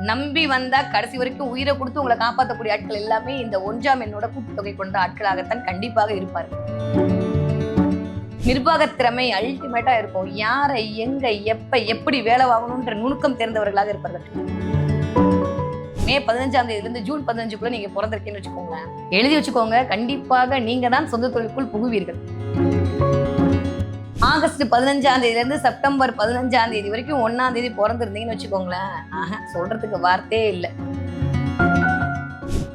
நம்பி வந்தா கடைசி வரைக்கும் உயிரை கொடுத்து உங்களை காப்பாற்றக்கூடிய ஆட்கள் எல்லாமே இந்த ஒன்றாம் எண்ணோட கூட்டுத்தொகை கொண்ட ஆட்களாகத்தான் கண்டிப்பாக இருப்பார்கள் நிர்வாகத் திறமை அல்டிமேட்டா இருக்கும். யாரை எங்க எப்ப எப்படி வேலை வாங்கணும்ன்ற நுணுக்கம் தெரிந்தவர்களாக இருப்பார்கள். மே பதினஞ்சாம் தேதியிலிருந்து ஜூன் பதினஞ்சுக்குள்ள நீங்க பிறந்திருக்கீங்கன்னு வச்சுக்கோங்க எழுதி வச்சுக்கோங்க. கண்டிப்பாக நீங்க தான் சொந்த தொழிலுக்குள் புகுவீர்கள். ஆகஸ்ட் பதினஞ்சாம் தேதியில இருந்து செப்டம்பர் பதினஞ்சாம் தேதி வரைக்கும் ஒன்னாம் தேதி பிறந்திருந்தீங்கன்னு வச்சுக்கோங்களேன். ஆஹா, சொல்றதுக்கு வார்த்தையே இல்லை.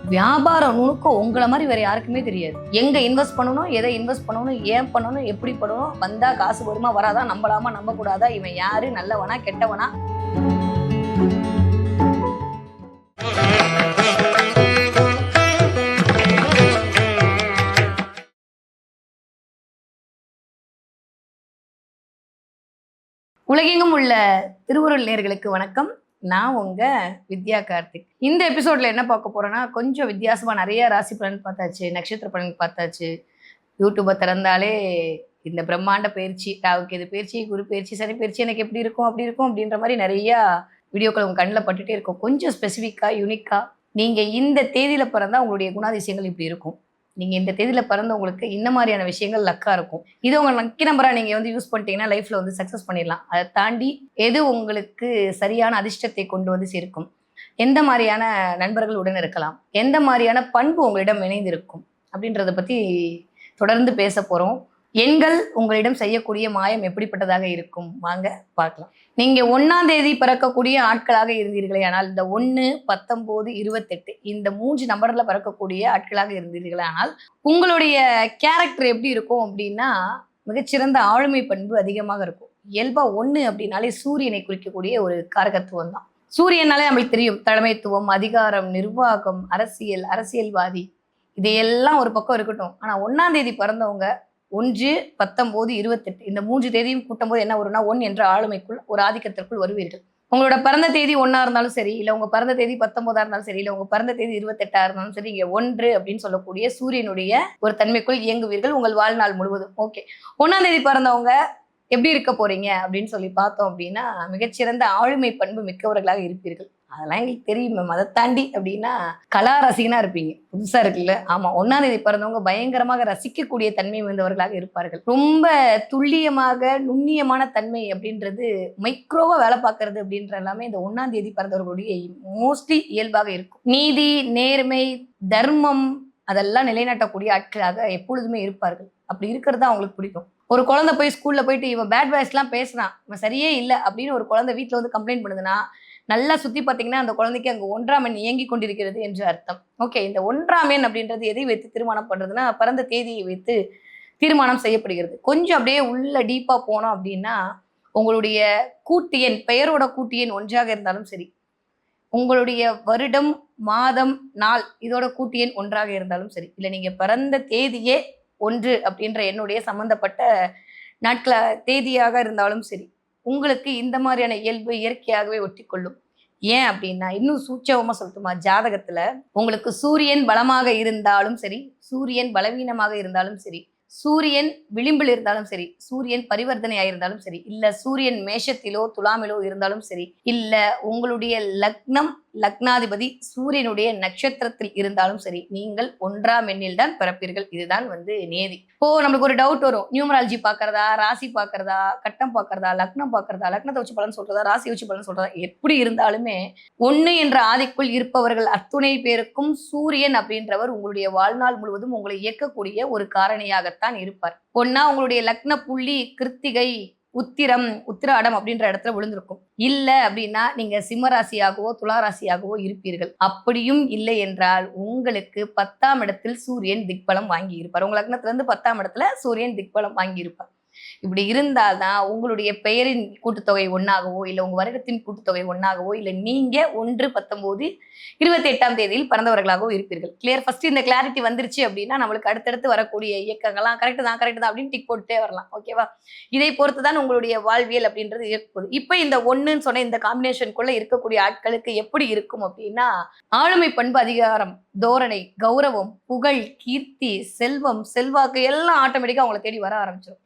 வியாபாரம் நுணுக்கம் உங்களை மாதிரி வேற யாருக்குமே தெரியாது. எங்க இன்வெஸ்ட் பண்ணணும் எதை இன்வெஸ்ட் பண்ணணும் ஏன் பண்ணணும் எப்படி பண்ணணும் வந்தா காசு வருமா வராதா நம்பலாமா நம்ப கூடாதா இவன் யாரு நல்லவனா கெட்டவனா உலகெங்கும் உள்ள திருவுருள் நேர்களுக்கு வணக்கம். நான் உங்க வித்யா கார்த்திக். இந்த எபிசோட்ல என்ன பார்க்க போறேன்னா கொஞ்சம் வித்தியாசமா நிறைய ராசி பலன் பார்த்தாச்சு நட்சத்திர பலன் பார்த்தாச்சு. யூடியூப்பை திறந்தாலே இந்த பிரம்மாண்ட பயிற்சி ராவுக்கு இது பயிற்சி குரு பயிற்சி சனி பயிற்சி எனக்கு எப்படி இருக்கும் அப்படி இருக்கும் அப்படின்ற மாதிரி நிறைய வீடியோக்கள் உங்க கண்ணில் பட்டுட்டே இருக்கும். கொஞ்சம் ஸ்பெசிஃபிக்கா யூனிக்கா நீங்க இந்த தேதியில பிறந்தா உங்களுடைய குணாதிசயங்கள் இப்படி இருக்கும். நீங்கள் இந்த தேதியில் பிறந்தவங்களுக்கு இந்த மாதிரியான விஷயங்கள் லக்காக இருக்கும். இது உங்கள் லக்கி நம்பராக நீங்கள் வந்து யூஸ் பண்ணிட்டீங்கன்னா லைஃப்பில் வந்து சக்ஸஸ் பண்ணிடலாம். அதை தாண்டி எது உங்களுக்கு சரியான அதிர்ஷ்டத்தை கொண்டு வந்து சேர்க்கும்? எந்த மாதிரியான நண்பர்கள் உடன் இருக்கலாம்? எந்த மாதிரியான பண்பு உங்களிடம் இணைந்திருக்கும்? அப்படின்றத பற்றி தொடர்ந்து பேச போகிறோம் எண்கள் உங்களிடம் செய்யக்கூடிய மாயம் எப்படிப்பட்டதாக இருக்கும்? வாங்க பார்க்கலாம். நீங்க ஒன்னாம் தேதி பிறக்கக்கூடிய ஆட்களாக இருந்தீர்களே ஆனால் இந்த ஒன்று பத்தொம்போது இருபத்தெட்டு இந்த மூன்று நம்பர்ல பிறக்கக்கூடிய ஆட்களாக இருந்தீர்களே ஆனால் உங்களுடைய கேரக்டர் எப்படி இருக்கும் அப்படின்னா மிகச்சிறந்த ஆளுமை பண்பு அதிகமாக இருக்கும். இயல்பா ஒன்று அப்படின்னாலே சூரியனை குறிக்கக்கூடிய ஒரு காரகத்துவம் தான். சூரியனாலே நம்மளுக்கு தெரியும் தலைமைத்துவம் அதிகாரம் நிர்வாகம் அரசியல் அரசியல்வாதி. இதையெல்லாம் ஒரு பக்கம் இருக்கட்டும். ஆனால் ஒன்னாம் தேதி பிறந்தவங்க ஒன்று பத்தொம்போது இருபத்தெட்டு. இந்த மூன்று தேதியும் கூட்டும் போது என்ன வரும்னா ஒன் என்ற ஆளுமைக்குள் ஒரு ஆதிக்கத்திற்குள் வருவீர்கள். உங்களோட பிறந்த தேதி ஒன்னா இருந்தாலும் சரி இல்ல உங்க பிறந்த தேதி பத்தொன்பதா இருந்தாலும் சரி இல்ல உங்க பிறந்த தேதி இருபத்தெட்டா இருந்தாலும் சரி இங்க ஒன்று அப்படின்னு சொல்லக்கூடிய சூரியனுடைய ஒரு தன்மைக்குள் இயங்குவீர்கள் உங்கள் வாழ்நாள் முழுவதும். ஓகே ஒன்னாம் தேதி பிறந்தவங்க எப்படி இருக்க போறீங்க அப்படின்னு சொல்லி பார்த்தோம் அப்படின்னா மிகச்சிறந்த ஆளுமை பண்பு மிக்கவர்களாக இருப்பீர்கள். அதெல்லாம் எங்களுக்கு தெரியும் மேம் அதை தாண்டி அப்படின்னா கலா ரசிகனா இருப்பீங்க. புதுசா இருக்குல்ல? ஆமா. ஒன்னாம் தேதி பிறந்தவங்க பயங்கரமாக ரசிக்கக்கூடிய தன்மை வந்தவர்களாக இருப்பார்கள். ரொம்ப துல்லியமாக நுண்ணியமான தன்மை அப்படின்றது மைக்ரோவா வேலை பார்க்கறது அப்படின்ற எல்லாமே இந்த ஒன்னாம் தேதி பிறந்தவர்களுடைய மோஸ்ட்லி இயல்பாக இருக்கும். நீதி நேர்மை தர்மம் அதெல்லாம் நிலைநாட்டக்கூடிய ஆட்களாக எப்பொழுதுமே இருப்பார்கள். அப்படி இருக்கிறது தான் அவங்களுக்கு பிடிக்கும். ஒரு குழந்தை போய் ஸ்கூல்ல போயிட்டு இவன் பேட் வாய்ஸ்லாம் பேசுறான். இவன் சரியே இல்லை அப்படின்னு ஒரு குழந்தை வீட்டில் வந்து கம்ப்ளைண்ட் பண்ணுதுன்னா நல்லா சுற்றி பார்த்தீங்கன்னா அந்த குழந்தைக்கு அங்கே ஒன்றாம் எண் இயங்கி கொண்டிருக்கிறது என்று அர்த்தம். ஓகே இந்த ஒன்றாம் எண் அப்படின்றது எதை வைத்து திருமணம் பண்ணுறதுன்னா பிறந்த தேதியை வைத்து தீர்மானம் செய்யப்படுகிறது. கொஞ்சம் அப்படியே உள்ள டீப்பாக போனோம் அப்படின்னா உங்களுடைய கூட்டு எண் பெயரோட கூட்டு எண் ஒன்றாக இருந்தாலும் சரி உங்களுடைய வருடம் மாதம் நாள் இதோட கூட்டு எண் ஒன்றாக இருந்தாலும் சரி இல்லை நீங்கள் பிறந்த தேதியே ஒன்று அப்படின்ற என்னுடைய சம்மந்தப்பட்ட நாட்கள தேதியாக இருந்தாலும் சரி உங்களுக்கு இந்த மாதிரியான இயல்பு இயற்கையாகவே ஒட்டி கொள்ளும் ஏன் அப்படின்னா இன்னும் சூட்சவமாக சொல்லட்டுமா? ஜாதகத்துல உங்களுக்கு சூரியன் பலமாக இருந்தாலும் சரி சூரியன் பலவீனமாக இருந்தாலும் சரி சூரியன் விளிம்பில் இருந்தாலும் சரி சூரியன் பரிவர்த்தனை ஆயிருந்தாலும் சரி இல்ல சூரியன் மேஷத்திலோ துலாமிலோ இருந்தாலும் சரி இல்ல உங்களுடைய லக்னம் லக்னாதிபதி சூரியனுடைய நட்சத்திரத்தில் இருந்தாலும் சரி நீங்கள் ஒன்றாம் எண்ணில் தான் பிறப்பீர்கள். இதுதான் வந்து நேதி இப்போ நம்மளுக்கு ஒரு டவுட் வரும். நியூமராலஜி பார்க்கறதா ராசி பார்க்கறதா கட்டம் பார்க்கறதா லக்னம் பார்க்கறதா லக்னத்தை வச்சு பலன் சொல்றதா ராசி வச்சு பலன் சொல்றதா எப்படி இருந்தாலுமே ஒண்ணு என்ற ஆதிக்குள் இருப்பவர்கள் அத்துணை பேருக்கும் சூரியன் அப்படின்றவர் உங்களுடைய வாழ்நாள் முழுவதும் உங்களை இயக்கக்கூடிய ஒரு காரணியாகத்தான் இருப்பார். ஒன்னா உங்களுடைய லக்ன புள்ளி கிருத்திகை உத்திரம் உத்திராடம் அப்படின்ற இடத்துல விழுந்திருக்கும். இல்லை அப்படின்னா நீங்க சிம்மராசியாகவோ துளாராசியாகவோ இருப்பீர்கள். அப்படியும் இல்லை என்றால் உங்களுக்கு பத்தாம் இடத்தில் சூரியன் திக்பலம் வாங்கி இருப்பார் உங்க லக்னத்துல இருந்து பத்தாம் இடத்துல சூரியன் திக்பலம் வாங்கி இருப்பார் இப்படி இருந்தால்தான் உங்களுடைய பெயரின் கூட்டுத்தொகை ஒன்றாகவோ இல்லை உங்க வருடத்தின் கூட்டுத்தொகை ஒன்றாகவோ இல்லை நீங்க ஒன்று பத்தொன்பது இருபத்தி எட்டாம் தேதியில் பிறந்தவர்களாகவோ இருப்பீர்கள். கிளியர் ஃபர்ஸ்ட் இந்த கிளாரிட்டி வந்துருச்சு அப்படின்னா நம்மளுக்கு அடுத்தடுத்து வரக்கூடிய இயக்கங்கள்லாம் கரெக்ட் தான் கரெக்ட் தான் அப்படின்னு டிக் போட்டுட்டே வரலாம். ஓகேவா இதை பொறுத்து தான் உங்களுடைய வாழ்வியல் அப்படின்றது இருக்கப்படுது இப்போ இந்த ஒன்றுன்னு சொன்ன இந்த காம்பினேஷனுக்குள்ள இருக்கக்கூடிய ஆட்களுக்கு எப்படி இருக்கும் அப்படின்னா ஆளுமை பண்பு அதிகாரம் தோரணை கௌரவம் புகழ் கீர்த்தி செல்வம் செல்வாக்கு எல்லாம் ஆட்டோமேட்டிக்கா அவங்களை தேடி வர ஆரம்பிச்சிடும்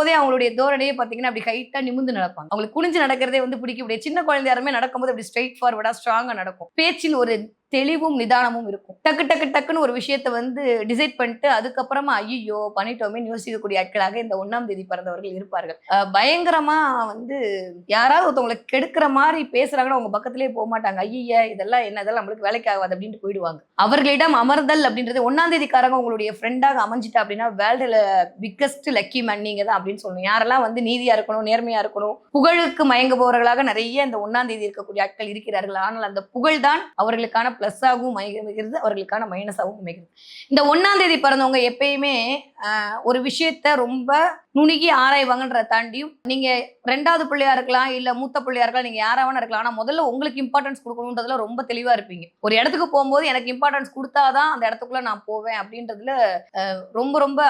நடக்கும்போது போதே அவங்களுடைய தோரணையே பார்த்தீங்கன்னா அப்படி ஹைட்டா நிமிந்து நடப்பாங்க. அவங்களுக்கு குனிஞ்சு நடக்கிறதே வந்து பிடிக்க முடியாது சின்ன குழந்தை யாருமே நடக்கும்போது அப்படி ஸ்ட்ரைட் ஃபார்வர்டா ஸ்ட்ராங்கா நடக்கும். பேச்சில் ஒரு தெளிவும் நிதானமும் இருக்கும். டக்கு டக்கு டக்குன்னு ஒரு விஷயத்த வந்து டிசைட் பண்ணிட்டு அதுக்கப்புறமா ஐயோ பண்ணிட்டோமே யோசிக்கக்கூடிய ஆட்களாக இந்த ஒன்றாம் தேதி பிறந்தவர்கள் இருப்பார்கள். பயங்கரமா வந்து யாராவது ஒருத்தவங்களை கெடுக்கிற மாதிரி பேசுறாங்கன்னா அவங்க பக்கத்திலேயே போக மாட்டாங்க. ஐய இதெல்லாம் என்ன இதெல்லாம் நம்மளுக்கு வேலைக்கு ஆகாது அப்படின்ட்டு போயிடுவாங்க. அவர்களிடம் அமர்தல் அப்படின்றது ஒன்னாம் தேதிக்காரங்க உங்களுடைய ஃப்ரெண்டாக அமைஞ்சிட்டா அப்படின்னா வேர்ல்டுல பிக்கஸ்ட் லக்கி மேன் நீங்க தான் அப்படின்னு சொல்லணும். யாரெல்லாம் வந்து நீதியா இருக்கணும் நேர்மையா இருக்கணும் புகழுக்கு மயங்க போறவர்களாக நிறைய இந்த ஒன்னாம் தேதி இருக்கக்கூடிய ஆட்கள் இருக்கிறார்கள். ஆனால் அந்த புகழ் தான் அவர்களுக்கான பிளஸ்ஸாகவும் அமைகிறது அவர்களுக்கான மைனஸாகவும் அமைகிறது. இந்த ஒன்றாம் தேதி பிறந்தவங்க எப்பயுமே ஒரு விஷயத்த ரொம்ப நுணுகி ஆராய்வாங்கன்றத தாண்டியும் நீங்க ரெண்டாவது பிள்ளையா இருக்கலாம் இல்ல மூத்த பிள்ளையா இருக்கலாம் நீங்க யாரா வேணா இருக்கலாம் ஆனா முதல்ல உங்களுக்கு இம்பார்ட்டன்ஸ் கொடுக்கணுன்றதுல ரொம்ப தெளிவா இருப்பீங்க. ஒரு இடத்துக்கு போகும்போது எனக்கு இம்பார்ட்டன்ஸ் கொடுத்தாதான் அந்த இடத்துக்குள்ள நான் போவேன் அப்படின்றதுல ரொம்ப ரொம்ப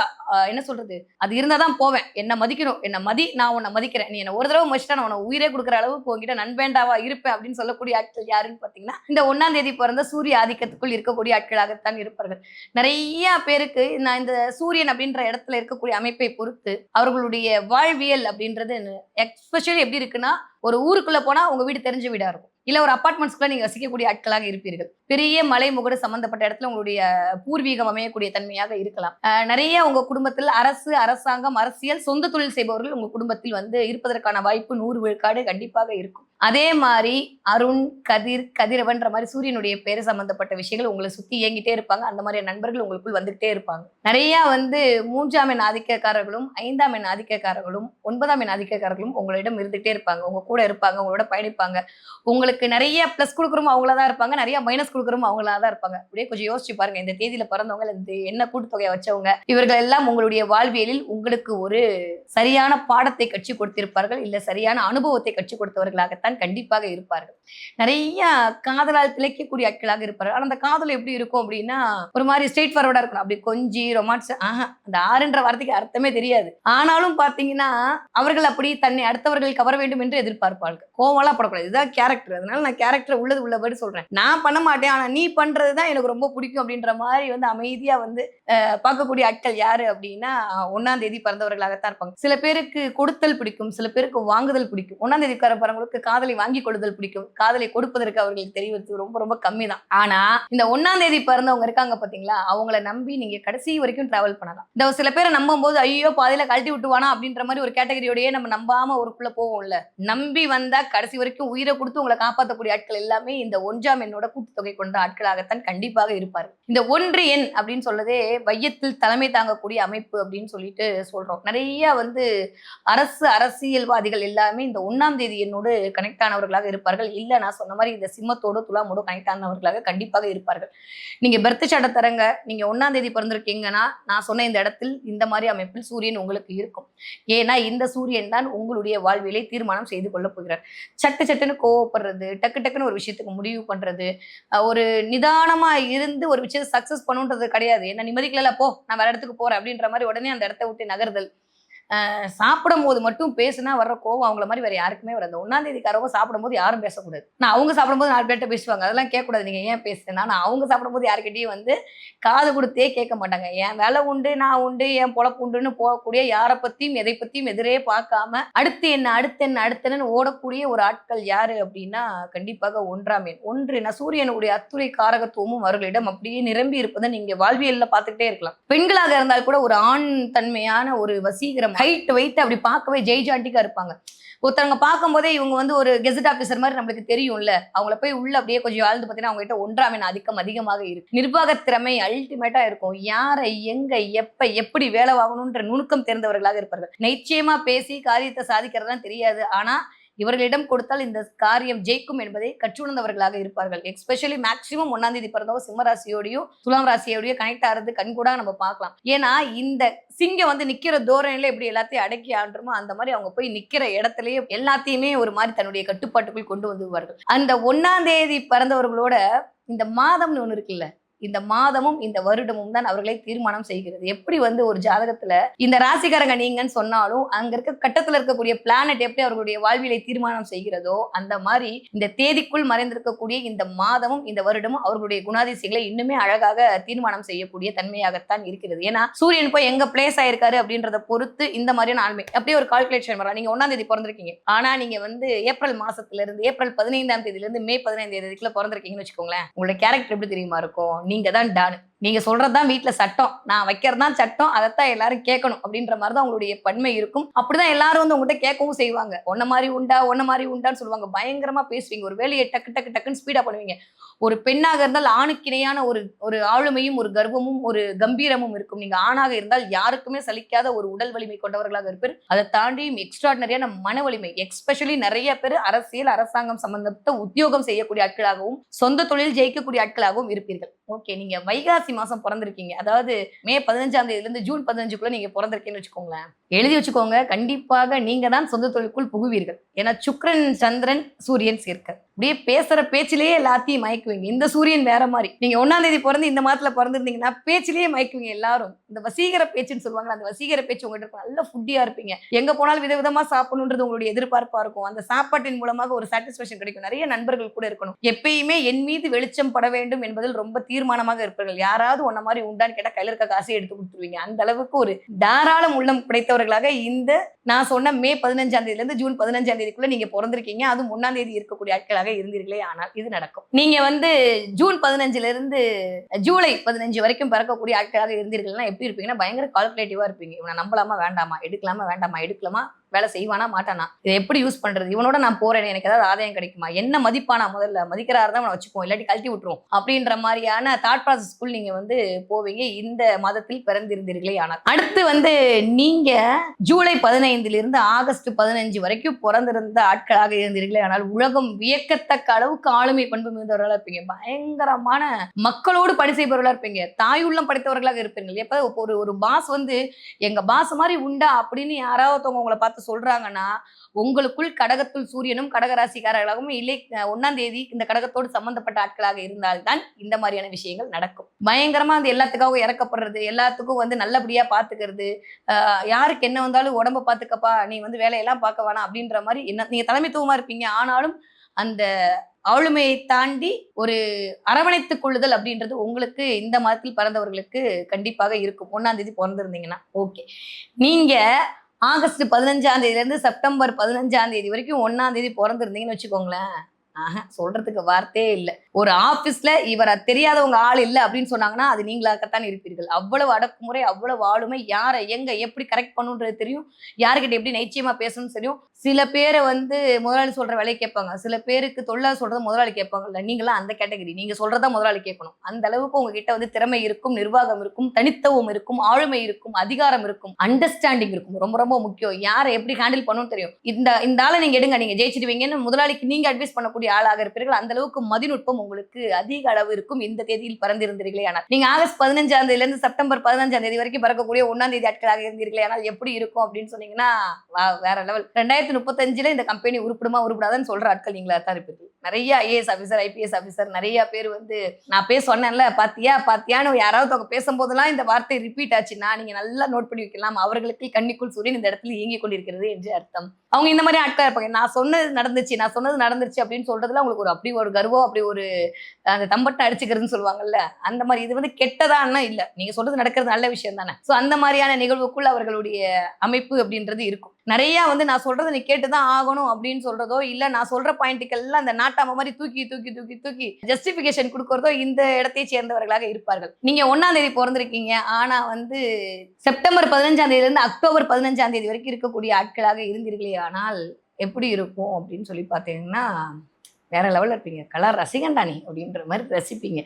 என்ன சொல்றது? அது இருந்தாதான் போவேன். என்ன மதிக்கணும். என்ன மதி நான் உன்னை மதிக்கிறேன். நீ என்ன ஒரு தடவை மதிச்சிட்டா நான் உன்னை உயிரே கொடுக்குற அளவுக்கு உங்ககிட்ட நண்பேண்டாவா இருப்பேன் அப்படின்னு சொல்லக்கூடிய ஆட்கள் யாருன்னு பாத்தீங்கன்னா இந்த ஒன்னாம் தேதி பிறந்த சூரிய ஆதிக்கத்துக்குள் இருக்கக்கூடிய ஆட்களாகத்தான் இருப்பார்கள். நிறைய பேருக்கு நான் இந்த சூரியன் அப்படின்ற இடத்துல இருக்கக்கூடிய அமைப்பை பொறுத்து அவர்களுடைய வாழ்வியல் அப்படின்றது எக்ஸ்பெஷலி எப்படி இருக்குன்னா ஒரு ஊருக்குள்ள போனா உங்க வீடு தெரிஞ்ச வீடா இருக்கும். இல்ல ஒரு அப்பார்ட்மெண்ட்ஸ்க்குள்ள நீங்க வசிக்கக்கூடிய ஆட்களாக இருப்பீர்கள். பெரிய மலை முகடு சம்பந்தப்பட்ட இடத்துல உங்களுடைய பூர்வீகம் அமையக்கூடிய தன்மையாக இருக்கலாம். நிறைய உங்க குடும்பத்தில் அரசு அரசாங்கம் அரசியல் சொந்த தொழில் செய்பவர்கள் உங்க குடும்பத்தில் வந்து இருப்பதற்கான வாய்ப்பு நூறு விழுக்காடு கண்டிப்பாக இருக்கும். அதே மாதிரி அருண் கதிர் கதிரவன்ற மாதிரி சூரியனுடைய பேரு சம்பந்தப்பட்ட விஷயங்கள் உங்களை சுத்தி இயங்கிட்டே இருப்பாங்க. அந்த மாதிரி நண்பர்கள் உங்களுக்குள் வந்துகிட்டே இருப்பாங்க. நிறைய வந்து மூன்றாம் எண் ஆதிக்கக்காரர்களும் ஐந்தாம் எண் ஆதிக்கக்காரர்களும் ஒன்பதாம் எண் ஆதிக்கக்காரர்களும் உங்களிடம் இருந்துகிட்டே இருப்பாங்க. உங்க கூட இருப்பாங்க உங்களோட பயணிப்பாங்க. உங்களுக்கு நிறைய ப்ளஸ் கொடுக்குறோம் அவங்களா தான் இருப்பாங்க நிறைய மைனஸ் கொடுக்குறோம் அவங்களா தான் இருப்பாங்க. அப்படியே கொஞ்சம் யோசிச்சு பாருங்க இந்த தேதியில பிறந்தவங்க இல்ல இந்த என்ன கூட்டுத்தொகையை வச்சவங்க இவர்கள் எல்லாம் உங்களுடைய வாழ்வியலில் உங்களுக்கு ஒரு சரியான பாடத்தை கற்றுக் கொடுத்திருப்பார்கள் இல்ல சரியான அனுபவத்தை கற்றுக் கொடுத்தவர்களாகத்தான் கண்டிப்பாக இருப்பார்கள். நிறைய காதலால் திளைக்கக்கூடிய ஆட்களாக இருப்பார்கள். ஆனா அந்த காதல் எப்படி இருக்கும் அப்படின்னா ஒரு மாதிரி ஸ்ட்ரெயிட் ஃபார்வர்டா இருக்கணும். அப்படி கொஞ்சி ரொமான்ஸ் ஆஹா அந்த ஆறுன்ற வார்த்தைக்கு அர்த்தமே தெரியாது. ஆனாலும் பாத்தீங்கன்னா அவர்கள் அப்படி தன்னை அடுத்தவர்கள் கவர வேண்டும் என்று எதிர்ப்பு எதிர்பார்ப்பார்கள் கோவம்லாம் படக்கூடாது. இதுதான் கேரக்டர் அதனால நான் கேரக்டர் உள்ளது உள்ளபடி சொல்றேன். நான் பண்ண மாட்டேன். ஆனா நீ பண்றது தான் எனக்கு ரொம்ப பிடிக்கும் அப்படின்ற மாதிரி வந்து அமைதியா வந்து பார்க்கக்கூடிய ஆட்கள் யாரு அப்படின்னா ஒன்னாம் தேதி பிறந்தவர்களாகத்தான் இருப்பாங்க. சில பேருக்கு கொடுத்தல் பிடிக்கும். சில பேருக்கு வாங்குதல் பிடிக்கும். ஒன்னாம் தேதி பிறந்தவங்களுக்கு காதலை வாங்கி கொடுதல் பிடிக்கும். காதலை கொடுப்பதற்கு அவர்களுக்கு தெரிவது ரொம்ப ரொம்ப கம்மி தான் ஆனா இந்த ஒன்னாம் தேதி பிறந்தவங்க இருக்காங்க பாத்தீங்களா? அவங்கள நம்பி நீங்க கடைசி வரைக்கும் டிராவல் பண்ணலாம். இந்த சில பேரை நம்பும் போது ஐயோ பாதையில கழட்டி விட்டுவானா அப்படின்ற மாதிரி ஒரு கேட்டகரியோடய நம்ம நம்பாம ஒருக்குள்ள போவோம்ல. நம்பி வந்தா கடைசி வரைக்கும் உயிரை கொடுத்து உங்களை காப்பாற்றக்கூடிய ஆட்கள் எல்லாமே இந்த ஒன்றாம் எண்ணோட கூட்டுத்தொகை கொண்ட ஆட்களாகத்தான் கண்டிப்பாக இருப்பார் இந்த ஒன்று எண் அப்படின்னு சொல்றதே வையத்தில் தலைமை தாங்கக்கூடிய அமைப்பு அப்படின்னு சொல்லிட்டு சொல்றோம். நிறைய வந்து அரசு அரசியல்வாதிகள் எல்லாமே இந்த ஒன்னாம் தேதி என்னோடு கனெக்ட் ஆனவர்களாக இருப்பார்கள். இல்லை நான் சொன்ன மாதிரி இந்த சிம்மத்தோடு துலாமோடு கனெக்ட் ஆனவர்களாக கண்டிப்பாக இருப்பார்கள். நீங்க பெர்த் சாட்டை தரங்க. நீங்க ஒன்னாம் தேதி பிறந்திருக்கீங்கன்னா நான் சொன்ன இந்த இடத்தில் இந்த மாதிரி அமைப்பில் சூரியன் உங்களுக்கு இருக்கும். ஏன்னா இந்த சூரியன் தான் உங்களுடைய வாழ்வியலை தீர்மானம் செய்து கொள்ள போகிறார். சட்டு சட்டுன்னு கோவப்படுறது டக்கு டக்குன்னு ஒரு விஷயத்துக்கு முடிவு பண்றது ஒரு நிதானமா இருந்து ஒரு விஷயத்தை சக்சஸ் பண்ணுன்றது கிடையாது. என்ன நிம்மதிக்கல போ நான் வேற இடத்துக்கு போறேன் அப்படின்ற மாதிரி உடனே அந்த இடத்த விட்டு நகர்தல். சாப்பிடும் போது மட்டும் பேசுனா வர்ற கோவம் அவங்கள மாதிரி வேற யாருக்குமே வராது. ஒன்னாம் தேதிக்காரவங்க சாப்பிடும்போது யாரும் பேசக்கூடாது. நான் அவங்க சாப்பிடும்போது நாலு பேர்ட்ட பேசுவாங்க. அதெல்லாம் கேட்கக்கூடாது. நீங்கள் ஏன் பேசுறேன் நான் அவங்க சாப்பிடும்போது யாருக்கிட்டையும் வந்து காது கொடுத்தே கேட்க மாட்டாங்க. என் வேலை உண்டு நான் உண்டு என் பொழப்பு உண்டுன்னு போகக்கூடிய யாரை பற்றியும் எதை பற்றியும் எதிரே பார்க்காம அடுத்து என்ன அடுத்து என்ன அடுத்தன்னு ஓடக்கூடிய ஒரு ஆட்கள் யாரு அப்படின்னா கண்டிப்பாக ஒன்றாம் எண் ஒன்று நான் சூரியனுடைய அத்துறை காரகத்துவமும் அவர்களிடம் அப்படியே நிரம்பி இருப்பதை நீங்கள் வாழ்வியலில் பார்த்துக்கிட்டே இருக்கலாம். பெண்களாக இருந்தால் கூட ஒரு ஆண் தன்மையான ஒரு வசீகரம் ஹைட் வெயிட் அப்படி பார்க்கவே ஜெய்ஜாண்டிக்கா இருப்பாங்க. ஒருத்தவங்க பார்க்கும் போதே இவங்க வந்து ஒரு கெசட் ஆஃபீஸர் மாதிரி நம்மளுக்கு தெரியும்ல. அவங்கள போய் உள்ள அப்படியே கொஞ்சம் ஆழ்ந்து பார்த்தீங்கன்னா அவங்ககிட்ட ஒன்றாம் அதிகம் அதிகமாக இருக்கு. நிர்வாக திறமை அல்டிமேட்டா இருக்கும். யாரை எங்க எப்ப எப்படி வேலை வாங்கணும்ன்ற நுணுக்கம் தெரிந்தவர்களாக இருப்பார்கள். நிச்சயமா பேசி காரியத்தை சாதிக்கிறதுலாம் தெரியாது. ஆனா இவர்களிடம் கொடுத்தால் இந்த காரியம் ஜெயிக்கும் என்பதை கற்றுணர்ந்தவர்களாக இருப்பார்கள். எஸ்பெஷலி மேக்சிமம் ஒன்னாம் தேதி பிறந்தவங்க சிம்ம ராசியோடையும் துலாம் ராசியோடையும் கனெக்ட் ஆகிறது கண்கூடா நம்ம பார்க்கலாம். ஏன்னா இந்த சிங்கம் வந்து நிக்கிற தோரணையில எப்படி எல்லாத்தையும் அடக்கி ஆண்டுமோ அந்த மாதிரி அவங்க போய் நிக்கிற இடத்துலயே எல்லாத்தையுமே ஒரு மாதிரி தன்னுடைய கட்டுப்பாட்டுக்குள் கொண்டு வந்துவார்கள் அந்த ஒன்னாம் தேதி பிறந்தவர்களோட இந்த மாதம்னு ஒன்று இருக்குல்ல இந்த மாதமும் இந்த வருடமும் தான் அவர்களை தீர்மானம் செய்கிறது. எப்படி வந்து ஒரு ஜாதகத்துல இந்த ராசிக்காரங்க நீங்கன்னு சொன்னாலும் அங்க இருக்க கட்டத்துல இருக்கக்கூடிய பிளானட் எப்படி அவர்களுடைய வாழ்விலை தீர்மானம் செய்கிறதோ அந்த மாதிரி இந்த தேதிக்குள் மறைந்திருக்கக்கூடிய இந்த மாதமும் இந்த வருடமும் அவர்களுடைய குணாதிசயங்களை இன்னுமே அழகாக தீர்மானம் செய்யக்கூடிய தன்மையாகத்தான் இருக்கிறது. ஏன்னா சூரியன் போய் எங்க பிளேஸ் ஆயிருக்காரு அப்படின்றத பொறுத்து இந்த மாதிரியான ஆண்மை அப்படியே ஒரு கால்குலேஷன் வரலாம். நீங்க ஒன்னாம் தேதி பிறந்திருக்கீங்க. ஆனா நீங்க வந்து ஏப்ரல் மாசத்துல இருந்து ஏப்ரல் பதினைந்தாம் தேதியில இருந்து மே பதினைந்தாம் தேதிக்குள்ள பிறந்திருக்கீங்கன்னு வச்சுக்கோங்களேன். உங்களோட கேரக்டர் எப்படி தெரியுமா இருக்கும்? நீங்க தான் டான் நீங்க சொல்றதுதான் வீட்டுல சட்டம். நான் வைக்கிறது தான் சட்டம். அதைத்தான் எல்லாரும் கேட்கணும் அப்படின்ற மாதிரி தான் உங்களுடைய பன்மை இருக்கும். அப்படிதான் எல்லாரும் வந்து உங்ககிட்ட கேட்கவும் செய்வாங்க. ஒன்ன மாதிரி உண்டா? ஒன்ன மாதிரி உண்டான்னு சொல்லுவாங்க. பயங்கரமா பேசுவீங்க. ஒரு வேலையை டக்கு டக்கு டக்குன்னு ஸ்பீடா பண்ணுவீங்க. ஒரு பெண்ணாக இருந்தால் ஆணுக்கு இணையான ஒரு ஒரு ஆளுமையும் ஒரு கர்வமும் ஒரு கம்பீரமும் இருக்கும். நீங்க ஆணாக இருந்தால் யாருக்குமே சலிக்காத ஒரு உடல் வலிமை கொண்டவர்களாக இருப்பீர். அதை தாண்டியும் எக்ஸ்ட்ராடினரியான மன வலிமை எக்ஸ்பெஷலி நிறைய பேர் அரசியல் அரசாங்கம் சம்பந்தப்பட்ட உத்தியோகம் செய்யக்கூடிய ஆட்களாகவும் சொந்த தொழில் ஜெயிக்கக்கூடிய ஆட்களாகவும் இருப்பீர்கள். ஓகே நீங்க வைகாசி மாசம் பிறந்திருக்கீங்க. அதாவது மே பதினஞ்சாம் தேதியிலேருந்து ஜூன் பதினஞ்சுக்குள்ள நீங்க பிறந்திருக்கீங்கன்னு வச்சுக்கோங்களேன். எழுதி வச்சுக்கோங்க. கண்டிப்பாக நீங்க தான் சொந்த தொழிலுக்குள் புகுவீர்கள். ஏன்னா சுக்கிரன் சந்திரன் சூரியன் சேர்க்க. அப்படியே பேசுற பேச்சிலேயே எல்லாத்தையும் மயக்குவீங்க. இந்த சூரியன் வேற மாதிரி. நீங்க ஒன்றாம் தேதி பிறந்து இந்த மாதத்தில் பிறந்திருந்தீங்கன்னா பேச்சிலேயே மயக்குவீங்க எல்லாரும். இந்த வசீகர பேச்சுன்னு சொல்லுவாங்க அந்த வசீகர பேச்சு உங்கள்கிட்ட இருக்கும். நல்ல ஃபுட்டியா இருப்பீங்க. எங்க போனாலும் விதவிதமா சாப்பிடணுன்றது உங்களுடைய எதிர்பார்ப்பா இருக்கும். அந்த சாப்பாட்டின் மூலமாக ஒரு சாட்டிஸ்ஃபேக்ஷன் கிடைக்கும். நிறைய நண்பர்கள் கூட இருக்கணும். எப்பயுமே என் மீது வெளிச்சம் பட வேண்டும் என்பதில் ரொம்ப தீர்மானமாக இருப்பார்கள். யாராவது ஒன்ன மாதிரி உண்டான்னு கேட்டால் கையில் இருக்க காசை எடுத்து கொடுத்துருவீங்க. அந்த அளவுக்கு ஒரு தாராளம் உள்ளம் கிடைத்தவர்களாக இந்த நான் சொன்ன மே பதினஞ்சாம் தேதியிலேருந்து ஜூன் பதினஞ்சாம் தேதிக்குள்ள நீங்க பிறந்திருக்கீங்க. அதுவும் ஒன்றாம் தேதி இருக்கக்கூடிய ஆட்களாக இருந்தீர்களே ஆனால் இது நடக்கும். நீங்க வந்து ஜூன் பதினஞ்சுல இருந்து ஜூலை பதினஞ்சு வரைக்கும் பிறக்கக்கூடிய ஆட்களாக இருந்தீர்கள்னா எப்படி இருப்பீங்கன்னா பயங்கர கால்குலேட்டிவா இருப்பீங்க. இவனை நம்பலாமா வேண்டாமா எடுக்கலாமா வேண்டாமா எடுக்கலாமா? வேலை செய்வானா மாட்டானா? இதை எப்படி யூஸ் பண்றது? இவனோட நான் போறேன் எனக்கு ஏதாவது ஆதாயம் கிடைக்குமா? என்ன மதிப்பானா முதல்ல? மதிக்கிறாரு தான் வச்சுப்போம் இல்லாட்டி கழட்டி விட்டுருவோம். அப்படின்ற மாதிரியான தாட் ப்ராசஸ்க்குள் நீங்க வந்து போவீங்க. இந்த மாதத்தில் பிறந்திருந்தீர்களே ஆனால். அடுத்து வந்து நீங்க ஜூலை பதினைந்துல இருந்து ஆகஸ்ட் பதினஞ்சு வரைக்கும் பிறந்திருந்த ஆட்களாக இருந்தீர்களே ஆனால் உலகம் வியக்கத்தக்க அளவுக்கு ஆளுமை பண்பு மிகுந்தவர்களாக இருப்பீங்க. பயங்கரமான மக்களோடு பணி செய்பவர்களாக இருப்பீங்க. தாயுள்ளம் படைத்தவர்களாக இருப்பீங்க எப்ப ஒரு ஒரு பாஸ் வந்து எங்க பாஸ் மாதிரி உண்டா? அப்படின்னு யாராவது உங்களை பார்த்து சொல்றாங்கன்னா உங்களுக்குள் கடகத்துள் சூரியனும் கடகராசிக்காரர்களாகவும் இல்லை ஒன்னாம் தேதி இந்த கடகத்தோடு சம்பந்தப்பட்ட ஆட்களாக இருந்தால்தான் இந்த மாதிரியான விஷயங்கள் நடக்கும். பயங்கரமா அந்த எல்லாத்துக்காகவும் இறக்கப்படுறது எல்லாத்துக்கும் வந்து நல்லபடியா பாத்துக்கிறது யாருக்கு என்ன வந்தாலும் உடம்ப பாத்துக்கப்பா நீ வந்து வேலையெல்லாம் பார்க்க வேணாம் அப்படின்ற மாதிரி என்ன நீங்க தலைமைத்துவமா இருப்பீங்க. ஆனாலும் அந்த ஆளுமையை தாண்டி ஒரு அரவணைத்துக் கொள்ளுதல் அப்படின்றது உங்களுக்கு இந்த மாதத்தில் பிறந்தவர்களுக்கு கண்டிப்பாக இருக்கும். ஒன்னாம் தேதி பிறந்திருந்தீங்கன்னா ஓகே. நீங்க ஆகஸ்ட் பதினஞ்சாம் தேதியிலேருந்து செப்டம்பர் பதினஞ்சாம் தேதி வரைக்கும் ஒன்றாந்தேதி பிறந்திருந்தீங்கன்னு வச்சுக்கோங்களேன். ஆஹா சொல்கிறதுக்கு வார்த்தையே இல்லை. ஒரு ஆபீஸ்ல இவரை தெரியாதவங்க ஆள் இல்லை அப்படின்னு சொன்னாங்கன்னா அது நீங்களாகத்தான் இருப்பீர்கள். அவ்வளவு அடக்குமுறை அவ்வளவு ஆளுமை யாரை எங்க எப்படி கரெக்ட் பண்ணுன்றது தெரியும். யாருக்கிட்ட எப்படி நிச்சயமா பேசணும்னு தெரியும். சில பேரை வந்து முதலாளி சொல்ற வேலையை கேட்பாங்க. சில பேருக்கு தொழிலாளர் சொல்றத முதலாளி கேட்பாங்கல்ல. நீங்களாம் அந்த கேட்டகரி. நீங்க சொல்றதா முதலாளி கேட்கணும். அந்த அளவுக்கு உங்ககிட்ட வந்து திறமை இருக்கும் நிர்வாகம் இருக்கும் தனித்துவம் இருக்கும் ஆளுமை இருக்கும் அதிகாரம் இருக்கும் அண்டர்ஸ்டாண்டிங் இருக்கும். ரொம்ப ரொம்ப முக்கியம். யாரை எப்படி ஹேண்டில் பண்ணணும்னு தெரியும். இந்த இந்த ஆளை நீங்க எடுங்க. நீங்க ஜெயிச்சிடுவீங்கன்னு முதலாளிக்கு நீங்க அட்வைஸ் பண்ணக்கூடிய ஆளாக இருப்பீர்கள். அந்த அளவுக்கு மதிநுட்பம் உங்களுக்கு அதிக அளவு இருக்கும் இந்த தேதியில் பறந்திருந்தீர்களே ஆனால். நீங்க ஆகஸ்ட் பதினஞ்சாம் தேதியில இருந்து செப்டம்பர் பதினஞ்சாம் தேதி வரைக்கும் பிறக்கக்கூடிய ஒன்னாம் தேதி ஆட்களாக இருந்தீர்களே ஆனால் எப்படி இருக்கும் அப்படின்னு சொன்னீங்கன்னா வேற லெவல் ரெண்டாயிரத்தி முப்பத்தஞ்சுல இந்த கம்பெனி உருப்படுமா உருப்படாதுன்னு சொல்ற ஆட்கள் நீங்களா தான் இருப்பீர்கள். நிறைய ஐஏஎஸ் ஆஃபீஸர் ஐபிஎஸ் ஆஃபீஸர் நிறைய பேர் வந்து நான் பேச சொன்னேன்ல பாத்தியா பாத்தியான்னு யாராவது அவங்க பேசும்போதெல்லாம் இந்த வார்த்தை ரிப்பீட் ஆச்சுன்னா நீங்க நல்லா நோட் பண்ணி வைக்கலாம். அவர்களுக்கு கண்ணிக்குள் சூரியன் இந்த இடத்துல இயங்கிக் கொண்டிருக்கிறது என்று அர்த்தம். அவங்க இந்த மாதிரி ஆட்களா இருப்பாங்க. நான் சொன்னது நடந்துச்சு நான் சொன்னது நடந்துச்சு அப்படின்னு சொல்றதுல உங்களுக்கு ஒரு அப்படி ஒரு கர்வம் அப்படி ஒரு அந்த தம்பட்டை அடிச்சுக்கிறதுன்னு சொல்லுவாங்கல்ல அந்த மாதிரி இது வந்து கெட்டதான்னா இல்லை. நீங்க சொல்றது நடக்கிறது நல்ல விஷயம் தானே. ஸோ அந்த மாதிரியான நிகழ்வுக்குள்ள அவர்களுடைய அமைப்பு அப்படின்றது இருக்கும். நிறைய வந்து நான் சொல்றதை நீ கேட்டுதான் ஆகணும் அப்படின்னு சொல்றதோ இல்ல நான் சொல்ற பாயிண்ட்டுக்கெல்லாம் அந்த நாட்டாம மாதிரி தூக்கி தூக்கி தூக்கி தூக்கி ஜஸ்டிபிகேஷன் கொடுக்கறதோ இந்த இடத்தை சேர்ந்தவர்களாக இருப்பார்கள். நீங்க ஒன்னாம் தேதி பிறந்திருக்கீங்க. ஆனா வந்து செப்டம்பர் பதினஞ்சாம் தேதியில இருந்து அக்டோபர் பதினஞ்சாம் தேதி வரைக்கும் இருக்கக்கூடிய ஆட்களாக இருந்தீர்களே ஆனால் எப்படி இருக்கும் அப்படின்னு சொல்லி பார்த்தீங்கன்னா வேற லெவலில் இருப்பீங்க. கலா ரசிகன் தானே அப்படின்ற மாதிரி ரசிப்பீங்க.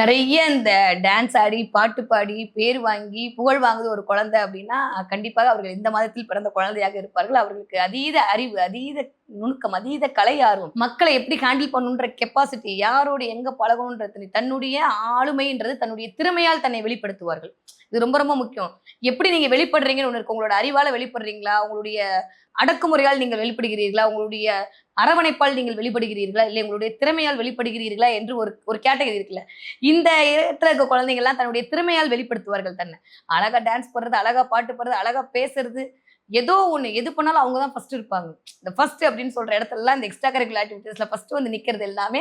நிறைய இந்த டான்ஸ் ஆடி பாட்டு பாடி பேர் வாங்கி புகழ் வாங்குது ஒரு குழந்தை அப்படின்னா கண்டிப்பாக அவர்கள் இந்த மாதத்தில் பிறந்த குழந்தையாக இருப்பார்கள். அவர்களுக்கு அதீத அறிவு அதீத நுணுக்கம் அதீத கலை ஆர்வம். மக்களை எப்படி ஹேண்டில் பண்ணுன்ற கெப்பாசிட்டி யாரோடு எங்க பழகணுன்றது தன்னுடைய ஆளுமைன்றது தன்னுடைய திறமையால் தன்னை வெளிப்படுத்துவார்கள். இது ரொம்ப ரொம்ப முக்கியம். எப்படி நீங்க வெளிப்படுறீங்கன்னு ஒன்று இருக்கு. உங்களோட அறிவால வெளிப்படுறீங்களா? உங்களுடைய அடக்குமுறையால் நீங்கள் வெளிப்படுகிறீர்களா? உங்களுடைய அரவணைப்பால் நீங்கள் வெளிப்படுகிறீர்களா? இல்லை உங்களுடைய திறமையால் வெளிப்படுகிறீர்களா? என்று ஒரு ஒரு கேட்டகரி இருக்குல்ல. இந்த இடத்துல இருக்க குழந்தைங்கள்லாம் தன்னுடைய திறமையால் வெளிப்படுத்துவார்கள் தன்னை. அழகா டான்ஸ் போடுறது அழகா பாட்டு பாடுறது அழகா பேசுறது ஏதோ ஒன்று எது பண்ணாலும் அவங்க தான் ஃபர்ஸ்ட் இருப்பாங்க. இந்த ஃபர்ஸ்ட் அப்படின்னு சொல்ற இடத்துலலாம் இந்த எக்ஸ்ட்ரா கரிக்குலர் ஆக்டிவிட்டீஸ்ல ஃபர்ஸ்ட் வந்து நிற்கிறது எல்லாமே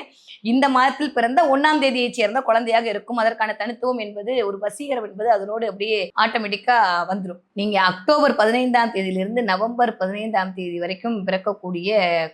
இந்த மாதத்தில் பிறந்த ஒன்னாம் தேதியை சேர்ந்த குழந்தையாக இருக்கும். அதற்கான தனித்துவம் என்பது ஒரு வசீகரம் என்பது அதனோடு அப்படியே ஆட்டோமேட்டிக்கா வந்துடும் நீங்க அக்டோபர் பதினைந்தாம் தேதியிலிருந்து நவம்பர் பதினைந்தாம் தேதி வரைக்கும் பிறக்கக்கூடிய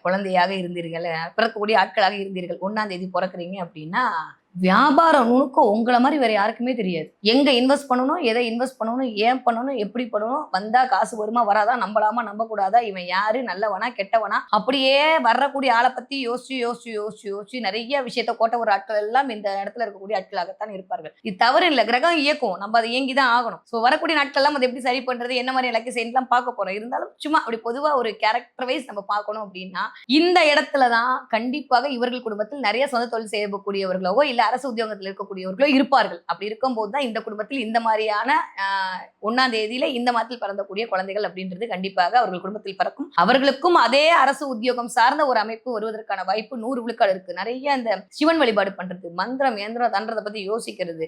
குழந்தையாக இருந்தீர்கள் பிறக்கக்கூடிய ஆட்களாக இருந்தீர்கள். ஒன்னாம் தேதி பிறக்குறீங்க அப்படின்னா வியாபார நுணுக்கம் உங்களை மாதிரி வேற யாருக்குமே தெரியாது. எங்க இன்வெஸ்ட் பண்ணணும் எதை இன்வெஸ்ட் பண்ணணும் ஏன் பண்ணணும் எப்படி பண்ணணும் வந்தா காசு வருமா வராதா நம்பலாமா நம்ப கூடாதா இவன் யாரு நல்லவனா கெட்டவனா அப்படியே வரக்கூடிய ஆளை பத்தி யோசிச்சு யோசிச்சு யோசிச்சு யோசிச்சு நிறைய விஷயத்த கோட்ட ஒரு ஆட்கள் எல்லாம் இந்த இடத்துல இருக்கக்கூடிய ஆட்களாகத்தான் இருப்பார்கள். இது தவறு இல்லை. கிரகம் இயக்கும். நம்ம அதை இயங்கி தான் ஆகணும். ஸோ வரக்கூடிய நாட்கள் எல்லாம் அதை எப்படி சரி பண்றது என்ன மாதிரி இலக்கு செய்யலாம் பார்க்க போறோம். இருந்தாலும் சும்மா அப்படி பொதுவா ஒரு கேரக்டர் வைஸ் நம்ம பார்க்கணும் அப்படின்னா இந்த இடத்துல தான் கண்டிப்பாக இவர்கள் குடும்பத்தில் நிறைய சொந்த தொழில் செய்யக்கூடியவர்களோ இல்ல அரசு உத்தியோகத்தில் இருக்கக்கூடியவர்களோ இருப்பார்கள். அப்படி இருக்கும்போது தான் இந்த குடும்பத்தில் இந்த மாதிரியான ஒன்னாம் தேதியில இந்த மாதத்தில் பிறந்தக்கூடிய குழந்தைகள் அப்படின்றது கண்டிப்பாக அவர்கள் குடும்பத்தில் பிறக்கும். அவர்களுக்கும் அதே அரசு உத்தியோகம் சார்ந்த ஒரு அமைப்பு வருவதற்கான வாய்ப்பு நூறு விழுக்காடு இருக்கு. நிறைய இந்த சிவன் வழிபாடு பண்றது மந்திரம் இயந்திரம் தன்றதை பத்தி யோசிக்கிறது.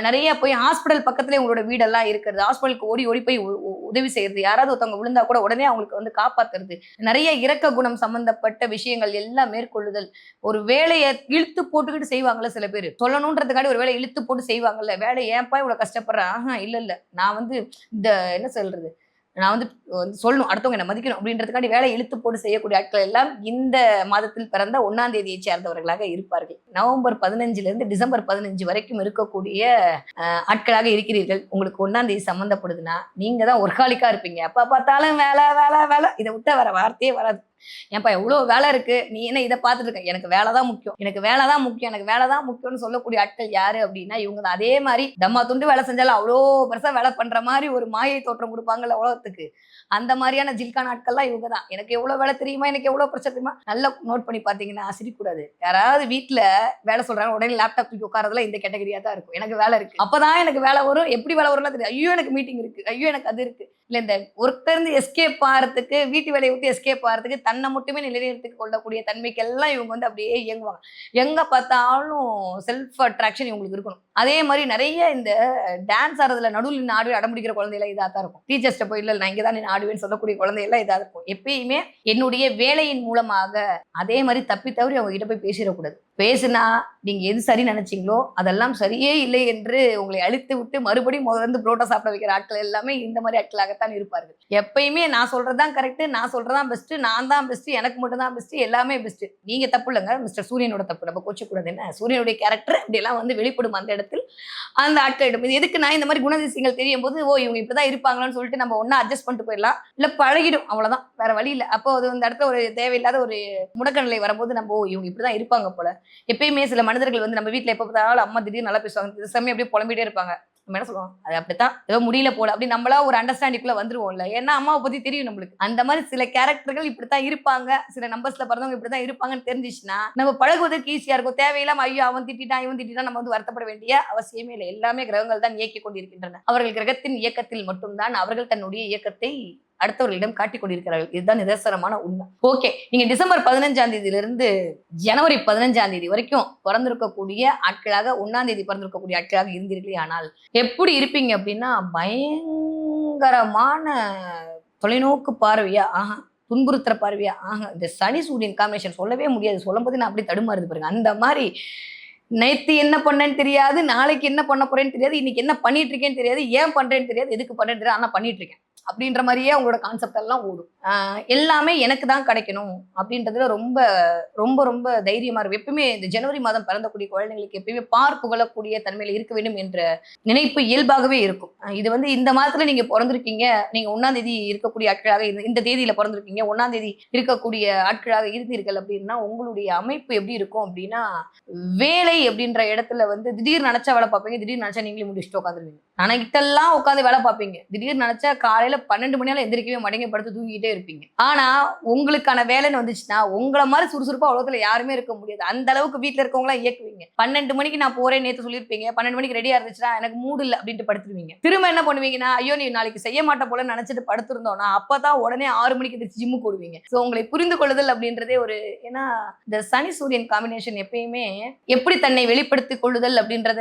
நிறைய போய் ஹாஸ்பிட்டல் பக்கத்துல உங்களோட வீடெல்லாம் இருக்கிறது. ஹாஸ்பிட்டலுக்கு ஓடி ஓடி போய் உ- உதவி செய்யறது. யாராவது ஒருத்தவங்க விழுந்தா கூட உடனே அவங்களுக்கு வந்து காப்பாத்துறது. நிறைய இறக்க குணம் சம்பந்தப்பட்ட விஷயங்கள் எல்லாம் மேற்கொள்ளுதல். ஒரு வேலையை இழுத்து போட்டுக்கிட்டு செய்வாங்களே சில சில பேர். சொல்லணுன்றதுக்காண்டி ஒரு வேலை இழுத்து போட்டு செய்வாங்கல்ல. வேலை ஏன்ப்பா இவ்வளவு கஷ்டப்படுறேன் ஆஹா இல்ல இல்ல. நான் வந்து இந்த என்ன சொல்றது? நான் வந்து வந்து சொல்லணும். அடுத்தவங்க என்ன மதிக்கணும் அப்படின்றதுக்காண்டி வேலை இழுத்து போட்டு செய்யக்கூடிய ஆட்கள் எல்லாம் இந்த மாதத்தில் பிறந்த ஒன்னாம் தேதியை சேர்ந்தவர்களாக இருப்பார்கள். நவம்பர் பதினஞ்சுல இருந்து டிசம்பர் பதினஞ்சு வரைக்கும் இருக்கக்கூடிய ஆட்களாக இருக்கிறீர்கள். உங்களுக்கு ஒன்னாம் தேதி சம்மந்தப்படுதுன்னா நீங்க தான் ஒர்காலிக்கா இருப்பீங்க. அப்ப பார்த்தாலும் வேலை வேலை வேலை. இதை விட்ட வர வார்த்தையே வராது. ஏன்ப்பா எவ்வளோ வேலை இருக்கு? நீ என்ன இதை பார்த்துட்டு இருக்க? எனக்கு வேலை தான் முக்கியம். எனக்கு வேலை தான் முக்கியம். எனக்கு வேலை தான் முக்கியம்னு சொல்லக்கூடிய ஆட்கள் யாரு அப்படின்னா இவங்க தான். அதே மாதிரி தம்மா துண்டு வேலை செஞ்சாலும் அவ்வளோ பெருசாக வேலை பண்ற மாதிரி ஒரு மாயை தோற்றம் கொடுப்பாங்கல்ல உலகத்துக்கு. அந்த மாதிரியான ஜில்கான ஆட்கள்லாம் இவங்க தான். எனக்கு எவ்வளோ வேலை தெரியுமா? எனக்கு எவ்வளோ பிரச்சனை தெரியுமா? நல்லா நோட் பண்ணி பார்த்தீங்கன்னா சிரிக்கக்கூடாது. யாராவது வீட்டில் வேலை சொல்றாங்க உடனே லேப்டாப் தூக்கி உட்காரதுல இந்த கேட்டகரியா தான் இருக்கும். எனக்கு வேலை இருக்கு. அப்பதான் எனக்கு வேலை வரும். எப்படி வேலை வரும்லாம் தெரியும் ஐயோ எனக்கு மீட்டிங் இருக்கு. ஐயோ எனக்கு அது இருக்கு. இல்லை இந்த ஒருத்தர் இருந்து எஸ்கேப் ஆகிறதுக்கு வீட்டு வேலையை விட்டு எஸ்கேப் ஆகிறதுக்கு தன்னை மட்டுமே நிலைநிறுத்திக் கொள்ளக்கூடிய தன்மைக்கெல்லாம் இவங்க வந்து அப்படியே இயங்குவாங்க. எங்கே பார்த்தாலும் செல்ஃப் அட்ராக்ஷன் இவங்களுக்கு இருக்கணும். அதே மாதிரி நிறைய இந்த டான்ஸ் ஆடுறதுல நடுவில் நின்று ஆடுவே அடம்பிடிக்கிற குழந்தையெல்லாம் இதாக தான் இருக்கும். டீச்சர்ஸ்ட்ட போய் இல்லை நான் இங்கே தான் நின்று ஆடுவேன்னு சொல்லக்கூடிய குழந்தையெல்லாம் இதாக இருக்கும். எப்பயுமே என்னுடைய வேலையின் மூலமாக அதே மாதிரி தப்பி தவறி அவங்க கிட்ட போய் பேசிடக்கூடாது. பேசுனா நீங்கள் எது சரி நினைச்சீங்களோ அதெல்லாம் சரியே இல்லை என்று உங்களை அழித்து விட்டு மறுபடியும் முதல்ல இருந்து புரோட்டா சாப்பிட வைக்கிற ஆட்கள் எல்லாமே இந்த மாதிரி ஆட்களாகத்தான் இருப்பார்கள். எப்பயுமே நான் சொல்கிறது தான் கரெக்டு நான் சொல்கிறதான் பெஸ்ட்டு நான் தான் பெஸ்ட்டு எனக்கு மட்டும் தான் பெஸ்ட்டு எல்லாமே பெஸ்ட்டு நீங்கள் தப்பு இல்லைங்க மிஸ்டர் சூரியனோட தப்பு. நம்ம கோச்ச என்ன? சூரியனுடைய கேரக்டர் இப்படியெல்லாம் வந்து வெளிப்படும் அந்த இடத்துல. அந்த ஆட்களிடம் இது எதுக்கு நான் இந்த மாதிரி குணதிசயங்கள் தெரியும் போது ஓ இவங்க இப்படிதான் இருப்பாங்களான்னு சொல்லிட்டு நம்ம ஒண்ணா அட்ஜஸ்ட் பண்ணிட்டு போயிடலாம். இல்ல பழகிடும் அவ்வளவுதான். வேற வழி இல்லை. அப்போ அது அந்த இடத்துல ஒரு தேவையில்லாத ஒரு முடக்கநிலை வரும்போது நம்ம ஓ இவங்க இப்படிதான் இருப்பாங்க போல. எப்பயுமே சில மனிதர்கள் வந்து நம்ம வீட்ல எப்ப பார்த்தாலும் அம்மா திடீர்னு நல்லா பேசுவாங்க. சில சமயம் அப்படியே புலம்பிட்டே இருப்பாங்க. நம்ம என்ன சொல்லுவோம்? அது அப்படித்தான். ஏதோ முடியல போல. அப்படி நம்மளா ஒரு அண்டர்ஸ்டாண்டிங்குள்ள வந்துருவோம்ல. ஏன்னா அம்மாவை பத்தி தெரியும் நம்மளுக்கு. அந்த மாதிரி சில கேரக்டர்கள் இப்படித்தான் இருப்பாங்க. சில நம்பர்ஸ்ல பிறந்தவங்க இப்படித்தான் இருப்பாங்கன்னு தெரிஞ்சிச்சுன்னா நம்ம பழகுவதற்கு ஈஸியா இருக்கும். தேவையில்லாம ஐயோ அவன் திட்டான் இவன் திட்டான் நம்ம வந்து வருத்தப்பட வேண்டிய அவசியமே இல்லை. எல்லாமே கிரகங்கள் தான் இயக்கி கொண்டிருக்கின்றன. அவர்கள் கிரகத்தின் இயக்கத்தில் மட்டும்தான் அவர்கள் தன்னுடைய இயக்கத்தை அடுத்தவர்களிடம் காட்டிக் கொண்டிருக்கிறார்கள். இதுதான் நிதர்சனமான உண்மை. ஓகே நீங்க டிசம்பர் பதினஞ்சாம் தேதியிலிருந்து ஜனவரி பதினஞ்சாம் தேதி வரைக்கும் பிறந்திருக்கக்கூடிய ஆட்களாக ஒன்னாம் தேதி பிறந்திருக்கக்கூடிய ஆட்களாக இருந்தீர்களே ஆனால் எப்படி இருப்பீங்க அப்படின்னா பயங்கரமான தொலைநோக்கு பார்வையா ஆஹா துன்புறுத்துற பார்வையா ஆஹா இந்த சனி சூரியன் காம்பினேஷன் சொல்லவே முடியாது. சொல்லும் போது நான் அப்படி தடுமாறுது பாருங்க. அந்த மாதிரி நேத்து என்ன பண்ணேன்னு தெரியாது நாளைக்கு என்ன பண்ண போறேன்னு தெரியாது இன்னைக்கு என்ன பண்ணிட்டு இருக்கேன்னு தெரியாது ஏன் பண்றேன்னு தெரியாது எதுக்கு பண்றேன்னு தெரியாது ஆனா பண்ணிட்டு இருக்கேன். அப்படின்ற மாதிரியே அவங்களோட கான்செப்ட் எல்லாம் ஓடும். எல்லாமே எனக்கு தான் கிடைக்கணும் அப்படின்றதுல ரொம்ப ரொம்ப ரொம்ப தைரியமா இருக்கும். எப்பவுமே இந்த ஜனவரி மாதம் பிறந்தக்கூடிய குழந்தைங்களுக்கு எப்பயுமே பார் புகழக்கூடிய தன்மையில இருக்க வேண்டும் என்ற நினைப்பு இயல்பாகவே இருக்கும். இது வந்து இந்த மாதத்துல நீங்க பிறந்திருக்கீங்க நீங்க ஒன்னாம் தேதி இருக்கக்கூடிய ஆட்களாக இந்த- இந்த தேதியில பிறந்திருக்கீங்க ஒன்னாம் தேதி இருக்கக்கூடிய ஆட்களாக இருந்தீர்கள் அப்படின்னா உங்களுடைய அமைப்பு எப்படி இருக்கும் அப்படின்னா வேலை அப்படின்ற இடத்துல வந்து திடீர் நினைச்சா வேலை பார்ப்பீங்க திடீர்னு நினைச்சா நீங்களே முடிச்சுட்டு உட்காந்துருவீங்க நினைக்கிட்டெல்லாம் உட்காந்து வேலை பார்ப்பீங்க. திடீர்னு நினைச்சா காலையில பன்னெண்டு மணி நேரம் எந்திரிக்கவே மடங்கி படுத்து தூங்கிட்டே இருப்பீங்க. ஆனா உங்களுக்கான வேலைன்னு வந்துச்சுன்னா உங்களை மாதிரி சுறுசுறுப்பா உலகத்துல யாருமே இருக்க முடியாது. அந்த அளவுக்கு வீட்டுல இருக்கவங்களா இயக்குவீங்க. பன்னெண்டு மணிக்கு நான் போறேன் நேத்து சொல்லியிருப்பீங்க. பன்னெண்டு மணிக்கு ரெடியா இருந்துச்சுன்னா எனக்கு மூடு இல்ல அப்படின்ட்டு படுத்துருவீங்க. திரும்ப என்ன பண்ணுவீங்கன்னா ஐயோ நீ நாளைக்கு செய்ய மாட்டேன் போல நினைச்சிட்டு படுத்திருந்தோம்னா அப்பதான் உடனே ஆறு மணிக்கு எதிர்த்து ஜிம்மு போடுவீங்க சோ உங்களை புரிந்து கொள்ளுதல் அப்படின்றதே ஒரு ஏன்னா இந்த சனி சூரியன் காம்பினேஷன் எப்பயுமே எப்படி தன்னை வெளிப்படுத்திக் கொள்ளுதல் அப்படின்றத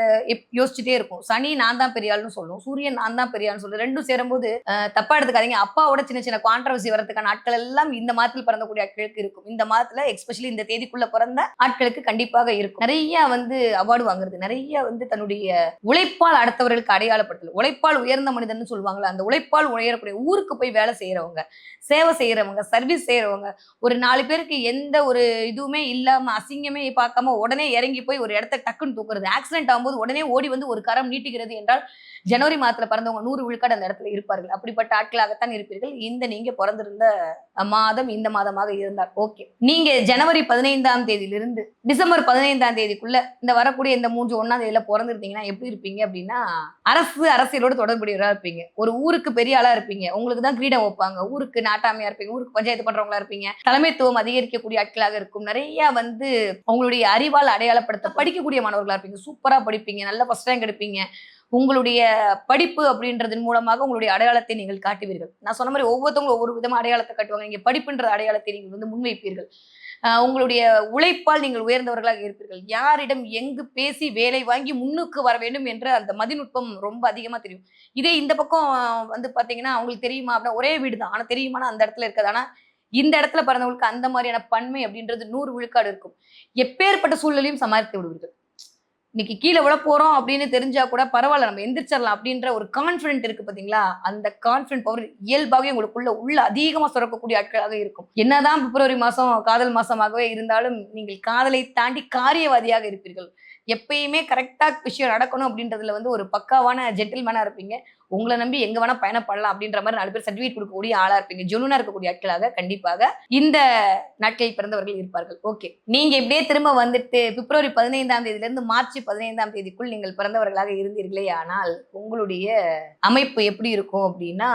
யோசிச்சுட்டே இருக்கும். சனி நான் தான் பெரியாள்னு சொல்லும். சூரியன் நான் தான் பெரியாள்னு சொல்லும். ரெண்டும் சேரும்போது தப்பா எடுத்துக்காதீங்க. அப்பாவோட சின்ன சின்ன கான்ட்ரவர்சி வரதுக்கான ஆட்கள் எல்லாம் இந்த மாதத்தில் பிறந்தக்கூடிய ஆட்களுக்கு இருக்கும். இந்த மாதத்துல எஸ்பெஷலி இந்த தேதிக்குள்ள பிறந்த ஆட்களுக்கு கண்டிப்பாக இருக்கும். நிறைய வந்து அவார்டு வாங்குறது நிறைய வந்து தன்னுடைய உழைப்பால் அடுத்தவர்களுக்கு அடையாளப்படுத்தல் உழைப்பால் உயர்ந்த மனிதன் சொல்லுவாங்கல்ல அந்த உழைப்பால் உயரக்கூடிய ஊருக்கு போய் வேலை செய்யறவங்க சேவை செய்யறவங்க சர்வீஸ் செய்யறவங்க ஒரு நாலு பேருக்கு எந்த ஒரு இதுவுமே இல்லாம அசிங்கமே பார்க்காம உடனே இறங்கி போய் ஒரு இடத்த டக்குன்னு தூக்குறது. ஆக்சிடென்ட் ஆகும்போது உடனே ஓடி வந்து ஒரு கரம் நீட்டுகிறது என்றால் ஜனவரி மாதத்துல பிறந்தவங்க நூறு விழுக்காடு அந்த இடத்துல இருப்பார்கள். அப்படிப்பட்ட ஆட்களாகத்தான் இருப்பீர்கள். இந்த நீங்க இருந்த மாதம் இந்த மாதமாக இருந்தால் ஓகே நீங்க ஜனவரி பதினைந்தாம் தேதியிலிருந்து டிசம்பர் பதினைந்தாம் தேதிக்குள்ள இந்த வரக்கூடிய இந்த மூன்று ஒன்னாம் தேதியில பிறந்திருந்தீங்கன்னா எப்படி இருப்பீங்க அப்படின்னா அரசு அரசியலோட தொடர்புடையவரா இருப்பீங்க. ஒரு ஊருக்கு பெரிய ஆளா இருப்பீங்க. உங்களுக்கு தான் கிரீடம் வைப்பாங்க. ஊருக்கு நாட்டாமையா இருப்பீங்க. ஊருக்கு பஞ்சாயத்து பண்றவங்களா இருப்பீங்க. தலைமைத்துவம் அதிகரிக்கக்கூடிய ஆட்களாக இருக்கும். நிறைய வந்து உங்களுடைய அறிவால் அடையாளப்படுத்த படிக்கக்கூடிய மாணவர்களா இருப்பீங்க. சூப்பரா படிப்பீங்க. நல்ல ஃபர்ஸ்ட் ரேங்க் எடுப்பீங்க. உங்களுடைய படிப்பு அப்படின்றதன் மூலமாக உங்களுடைய அடையாளத்தை நீங்கள் காட்டுவீர்கள். நான் சொன்ன மாதிரி ஒவ்வொருத்தவங்களும் ஒவ்வொரு விதமாக அடையாளத்தை காட்டுவாங்க. நீங்கள் படிப்புன்ற அடையாளத்தை நீங்கள் வந்து முன்வைப்பீர்கள். உங்களுடைய உழைப்பால் நீங்கள் உயர்ந்தவர்களாக இருப்பீர்கள். யாரிடம் எங்கு பேசி வேலை வாங்கி முன்னுக்கு வர வேண்டும் என்ற அந்த மதிநுட்பம் ரொம்ப அதிகமாக தெரியும். இதே இந்த பக்கம் வந்து பார்த்தீங்கன்னா அவங்களுக்கு தெரியுமா அப்படின்னா ஒரே வீடு தான் ஆனால் தெரியுமானா அந்த இடத்துல இருக்காது. ஆனால் இந்த இடத்துல பிறந்தவங்களுக்கு அந்த மாதிரியான பன்மை அப்படின்றது நூறு விழுக்காடு இருக்கும். எப்பேற்பட்ட சூழ்நிலையும் சமாளித்து விடுவீர்கள். இன்னைக்கு கீழே விட போறோம் அப்படின்னு தெரிஞ்சா கூட பரவாயில்ல நம்ம எந்திரிச்சிடலாம் அப்படின்ற ஒரு கான்பிடென்ட் இருக்கு பாத்தீங்களா? அந்த கான்ஃபிடென்ட் பவர் இயல்பாகவே உங்களுக்குள்ள உள்ள அதிகமா சுரக்கக்கூடிய ஆட்களாக இருக்கும். என்னதான் பிப்ரவரி மாசம் காதல் மாசமாகவே இருந்தாலும் நீங்கள் காதலை தாண்டி காரியவாதியாக இருப்பீர்கள். எப்பயுமே கரெக்டாக விஷயம் நடக்கணும் அப்படின்றதுல வந்து ஒரு பக்காவான ஜென்டில்மேனாக இருப்பீங்க. உங்களை நம்பி எங்கே வேணால் பயணப்படலாம் அப்படின்ற மாதிரி நாலு பேர் சர்டிஃபிகேட் கொடுக்கக்கூடிய ஆளாக இருப்பீங்க. ஜொலுனா இருக்கக்கூடிய ஆட்களாக கண்டிப்பாக இந்த நாட்களில் பிறந்தவர்கள் இருப்பார்கள். ஓகே நீங்கள் இப்படியே திரும்ப வந்துட்டு பிப்ரவரி பதினைந்தாம் தேதியிலேருந்து மார்ச் பதினைந்தாம் தேதிக்குள் நீங்கள் பிறந்தவர்களாக இருந்தீர்களே ஆனால் உங்களுடைய அமைப்பு எப்படி இருக்கும் அப்படின்னா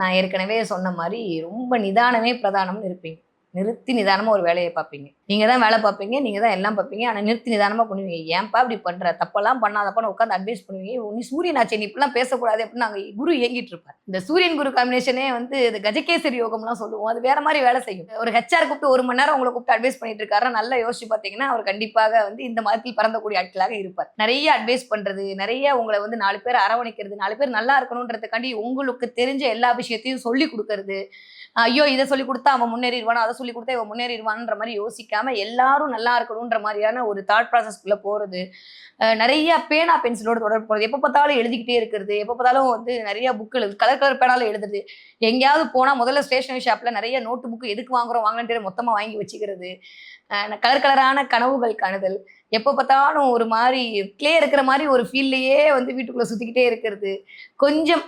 நான் ஏற்கனவே சொன்ன மாதிரி ரொம்ப நிதானமே பிரதானம்னு இருப்பீங்க. நிறுத்தி நிதானமாக ஒரு வேலையை பார்ப்பீங்க. நீங்க தான் வேலை பார்ப்பீங்க நீங்க தான் எல்லாம் பார்ப்பீங்க. ஆனா நிறுத்தி நிதானமா பண்ணுவீங்க. ஏன்பா இப்படி பண்ற? தப்பெல்லாம் பண்ணாதப்பான்னு உட்காந்து அட்வைஸ் பண்ணுவீங்க. நீ சூரியன் ஆச்சு நீ இப்படிலாம் பேசக்கூடாது அப்படின்னு நாங்க குரு இயங்கிட்டு இருப்பார். இந்த சூரியன் குரு காம்பினேஷனே வந்து இந்த கஜகேசரி யோகம்லாம் சொல்லுவோம். அது வேற மாதிரி வேலை செய்யும். ஒரு ஹெச்ஆர் கூப்பிட்டு ஒரு மணி நேரம் உங்களை கூப்பிட்டு அட்வைஸ் பண்ணிட்டு இருக்காரு நல்லா யோசிச்சு பார்த்தீங்கன்னா அவர் கண்டிப்பாக வந்து இந்த மதத்தில் பறந்தக்கூடிய ஆட்களாக இருப்பார். நிறைய அட்வைஸ் பண்றது நிறைய உங்களை வந்து நாலு பேர் அரவணைக்கிறது நாலு பேர் நல்லா இருக்கணுன்றதுக்காண்டி உங்களுக்கு தெரிஞ்ச எல்லா விஷயத்தையும் சொல்லி கொடுக்கறது. ஐயோ இதை சொல்லி கொடுத்தா அவன் முன்னேறிடுவானோ அதை சொல்லி கொடுத்தா இவன் முன்னேறிடுவான்ற மாதிரி யோசிக்காம எல்லாரும் நல்லா இருக்கணுன்ற மாதிரியான ஒரு தாட் ப்ராசஸ்க்குள்ள போறது. நிறைய பேனா பென்சிலோட தொடர்பு போகிறது எப்போ பார்த்தாலும் எழுதிக்கிட்டே இருக்கிறது. எப்போ பார்த்தாலும் வந்து நிறைய புக் எழுது. கலர் கலர் பேனால எழுதுறது. எங்கேயாவது போனால் முதல்ல ஸ்டேஷனரி ஷாப்பில் நிறைய நோட்டு புக்கு எதுக்கு வாங்குறோம்? வாங்கன்னு மொத்தமாக வாங்கி வச்சுக்கிறது. கலர் கலரான கனவுகள் காணுதல். எப்போ பார்த்தாலும் ஒரு மாதிரி கிளே இருக்கிற மாதிரி ஒரு ஃபீல்லையே வந்து வீட்டுக்குள்ளே சுற்றிக்கிட்டே இருக்கிறது. கொஞ்சம்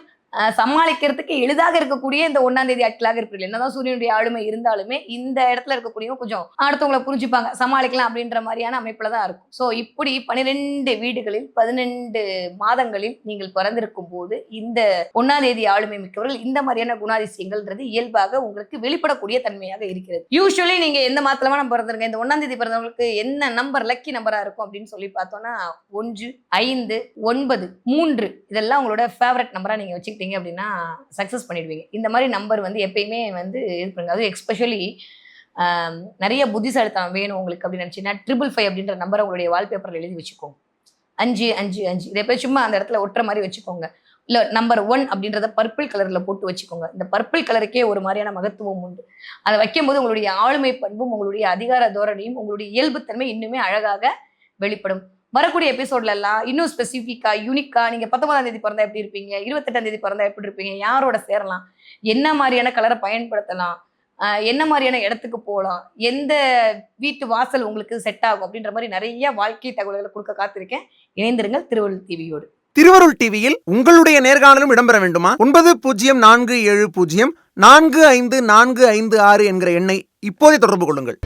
சமாளிக்கிறதுக்கு எளிதாக இருக்கக்கூடிய இந்த ஒன்னாம் தேதி ஆட்களாக இருப்பீர்கள் என்னதான் சூரியனுடைய ஆளுமை இருந்தாலுமே இந்த இடத்துல இருக்கக்கூடிய கொஞ்சம் அடுத்தவங்களை புரிஞ்சுப்பாங்க. சமாளிக்கலாம் அப்படின்ற மாதிரியான அமைப்புல தான் இருக்கும். ஸோ இப்படி பனிரெண்டு வீடுகளில் பதினெண்டு மாதங்களில் நீங்கள் பிறந்திருக்கும் போது இந்த ஒன்னாம் தேதி ஆளுமை மிக்கவர்கள் இந்த மாதிரியான குணாதிசயங்கள்ன்றது இயல்பாக உங்களுக்கு வெளிப்படக்கூடிய தன்மையாக இருக்கிறது. யூஸ்வலி நீங்க எந்த மாதத்துல நம்ம பிறந்திருங்க இந்த ஒன்னாம் தேதி பிறந்தவங்களுக்கு என்ன நம்பர் லக்கி நம்பரா இருக்கும் அப்படின்னு சொல்லி பார்த்தோம்னா ஒன்று ஐந்து ஒன்பது மூன்று இதெல்லாம் உங்களோட ஃபேவரட் நம்பரா நீங்க வச்சுக்கிட்டீங்க அப்படின்னா சக்சஸ் பண்ணிடுவீங்க. இந்த மாதிரி நம்பர் வந்து எப்பயுமே வந்து இது பண்ணுங்க. அதுவும் எக்ஸ்பெஷலி நிறைய புத்திசாலித்தனம் வேணும் உங்களுக்கு அப்படின்னு நினச்சின்னா ட்ரிபிள் ஃபைவ் அப்படின்ற நம்பரை உங்களுடைய வால்பேப்பரில் எழுதி வச்சுக்கோங்க. அஞ்சு அஞ்சு அஞ்சு. இதை போய் சும்மா அந்த இடத்துல ஒட்டுற மாதிரி வச்சுக்கோங்க. இல்லை நம்பர் ஒன் அப்படின்றத பர்பிள் கலரில் போட்டு வச்சுக்கோங்க. இந்த பர்பிள் கலருக்கே ஒரு மாதிரியான மகத்துவம் உண்டு. அதை வைக்கும்போது உங்களுடைய ஆளுமை பண்பும் உங்களுடைய அதிகார தோரணையும் உங்களுடைய இயல்புத்தன்மை இன்னுமே அழகாக வெளிப்படும். வரக்கூடிய எபிசோட்ல எல்லாம் இன்னும் ஸ்பெசிஃபிக்கா யூனிக்கா நீங்க பத்தொன்பதாம் தேதி பிறந்தா எப்படி இருப்பீங்க? இருபத்தெட்டாம் தேதி பிறந்தா எப்படி இருப்பீங்க? யாரோட சேரலாம்? என்ன மாதிரியான கலரை பயன்படுத்தலாம்? என்ன மாதிரியான இடத்துக்கு போகலாம்? எந்த வீட்டு வாசல் உங்களுக்கு செட் ஆகும்? அப்படின்ற மாதிரி நிறைய வாழ்க்கை தகவல்களை கொடுக்க காத்திருக்கேன். இணைந்திருங்கள் திருவள்ளுவர் டிவியோடு. திருவருள் டிவியில் உங்களுடைய நேர்காணலும் இடம்பெற வேண்டுமா? ஒன்பது பூஜ்ஜியம் நான்கு ஏழு பூஜ்ஜியம் நான்கு ஐந்து நான்கு ஐந்து ஆறு என்கிற எண்ணை இப்போதே தொடர்பு கொள்ளுங்கள்.